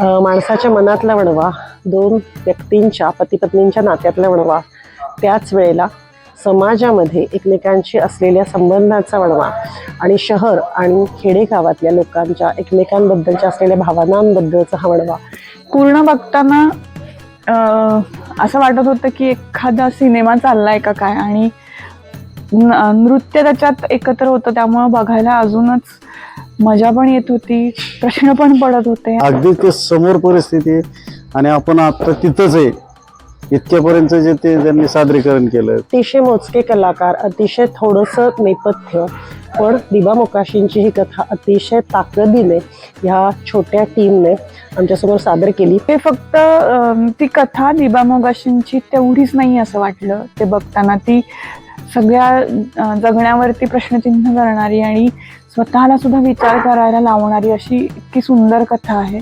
माणसाच्या मनातला वणवा दोन व्यक्तींच्या पतीपत्नींच्या नात्यातला वणवा त्याच वेळेला समाजामध्ये एकमेकांशी असलेल्या संबंधांचा वणवा आणि शहर आणि खेडेगावातल्या लोकांच्या एकमेकांबद्दलच्या असलेल्या भावनांबद्दलचा हा वणवा. पूर्ण बघताना अं, असं वाटत होतं की एखादा सिनेमा चाललाय का काय? आणि नृत्य त्याच्यात एकत्र होतं त्यामुळं बघायला अजूनच मजा पण येत होती प्रश्न पण पडत होते. अगदी ते समोर परिस्थिती आणि आपण आता तिथंच आहे. इतक्यापर्यंत जे ते त्यांनी सादरीकरण केलं. अतिशय मोजके कलाकार अतिशय थोडंसं नेपथ्य पण दिबा मोकाशींची ही कथा अतिशय ताकदीने ह्या छोट्या टीमने आमच्यासमोर सादर केली. ते फक्त अं, ती कथा दिबा मोगाशींची तेवढीच नाही असं वाटलं. ते बघताना ती सगळ्या जगण्यावरती प्रश्नचिन्ह करणारी आणि स्वतःला सुद्धा विचार करायला लावणारी अशी इतकी सुंदर कथा आहे.